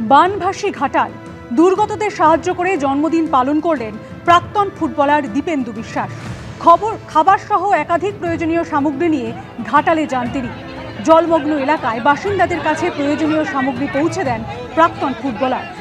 বানভাসী ঘাটাল। দুর্গতদের সাহায্য করে জন্মদিন পালন করলেন প্রাক্তন ফুটবলার দীপেন্দু বিশ্বাস। খবর খাবার সহ একাধিক প্রয়োজনীয় সামগ্রী নিয়ে ঘাটালে যান তিনি। জলমগ্ন এলাকায় বাসিন্দাদের কাছে প্রয়োজনীয় সামগ্রী পৌঁছে দেন প্রাক্তন footballer.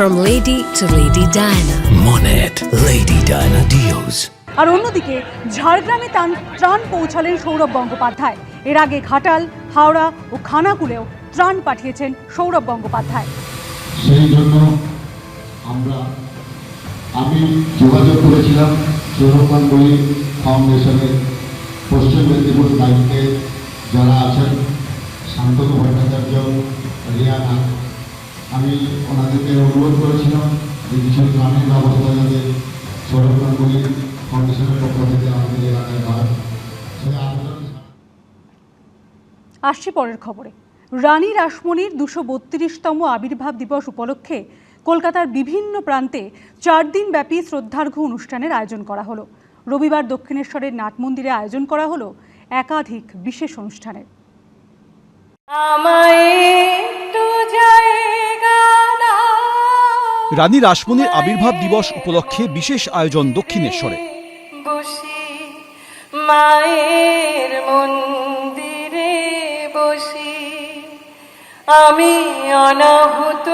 From Lady to Lady Diana. Monet Lady Diana Deals. আর অন্যদিকে ঝাড়গ্রামে তান ত্রাণ পৌঁছালেন সৌরভ গঙ্গোপাধ্যায় এর আগে ঘাটাল হাওড়া ও খানাকুলেও ত্রাণ পাঠিয়েছেন সৌরভ গঙ্গোপাধ্যায় সেই জন্য আমরা আমি যোগাযোগ করেছিলাম সৌরভ সৌরভকান্তী ফাউন্ডেশনের পশ্চিম মেদিনীপুর দায়িত্বে যারা আছেন শান্তনু ভট্টাচার্য রিয়ানা আমি ওনাদেরকে অনুরোধ করেছিলাম যে কিছু গ্রামীণ ব্যবস্থা যাতে সৌরভকান্তী ফাউন্ডেশনের পক্ষ থেকে আমাদের এলাকায় হয়। সেই আসছি পরের খবরে। রানী রাসমণির দুশো বত্রিশতম আবির্ভাব দিবস উপলক্ষে কলকাতার বিভিন্ন প্রান্তে চার দিন ব্যাপী শ্রদ্ধার্ঘ্য অনুষ্ঠানের আয়োজন করা হলো। রবিবার দক্ষিণেশ্বরের নাট মন্দিরে আয়োজন করা হলো একাধিক বিশেষ অনুষ্ঠানের। আমায় রানী রাসমণির আবির্ভাব দিবস উপলক্ষে বিশেষ আয়োজন দক্ষিণেশ্বরে। মায়ের মন্দিরে বসি। আমি অনাহুত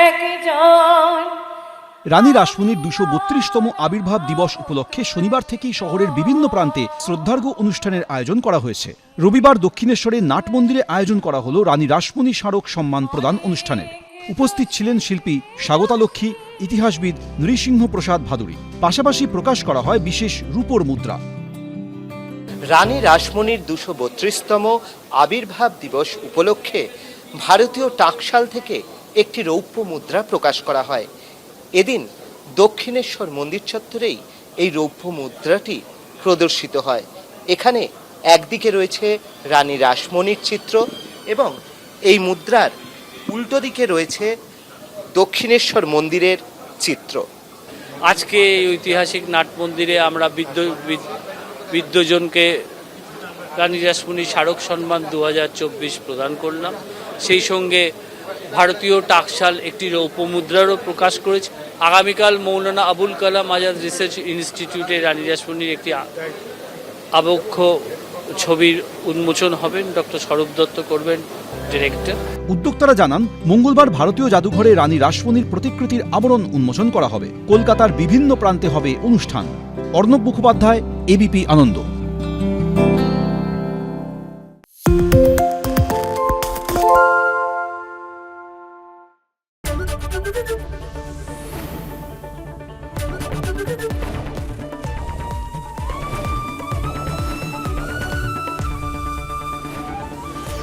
একজন। রানী রাসমণির দুশো বত্রিশতম আবির্ভাব দিবস উপলক্ষে শনিবার থেকেই শহরের বিভিন্ন প্রান্তে শ্রদ্ধার্ঘ্য অনুষ্ঠানের আয়োজন করা হয়েছে। রবিবার দক্ষিণেশ্বরে নাট মন্দিরে আয়োজন করা হলো রানী রাসমণি স্মারক সম্মান প্রদান অনুষ্ঠানের। উপস্থিত ছিলেন শিল্পী স্বাগতালক্ষ্মী, ইতিহাসবিদ নৃসিংহ প্রসাদ ভাদুরী। পাশাপাশি প্রকাশ করা হয় বিশেষ রূপর মুদ্রা। রানী রাসমণির দুশো বত্রিশতম আবির্ভাব দিবস উপলক্ষে ভারতীয় টাকশাল থেকে একটি রৌপ্য মুদ্রা প্রকাশ করা হয়। এদিন দক্ষিণেশ্বর মন্দির চত্বরেই এই রৌপ্য মুদ্রাটি প্রদর্শিত হয়। এখানে একদিকে রয়েছে রানী রাসমণির চিত্র এবং এই মুদ্রার উল্টো দিকে রয়েছে দক্ষিণেশ্বর মন্দিরের চিত্র। আজকে এই ঐতিহাসিক নাট মন্দিরে আমরা বিদ্য বিদ- বিদ্যজনকে রানী রাসমণি স্মারক সম্মান দু হাজার চব্বিশ প্রদান করলাম। সেই সঙ্গে ভারতীয় টাকশাল একটি রৌপ্য মুদ্রারও প্রকাশ করেছে। আগামীকাল মৌলানা আবুল কালাম আজাদ রিসার্চ ইনস্টিটিউটে রানী রাসমণির একটি আবক্ষ ছবির উন্মোচন হবেন ডক্টর স্বরূপ দত্ত করবেন, ডিরেক্টর। উদ্যোক্তারা জানান, মঙ্গলবার ভারতীয় জাদুঘরে রানী রাসমণির প্রতিকৃতির আবরণ উন্মোচন করা হবে। কলকাতার বিভিন্ন প্রান্তে হবে অনুষ্ঠান। অর্ণব মুখোপাধ্যায়, এবিপি আনন্দ।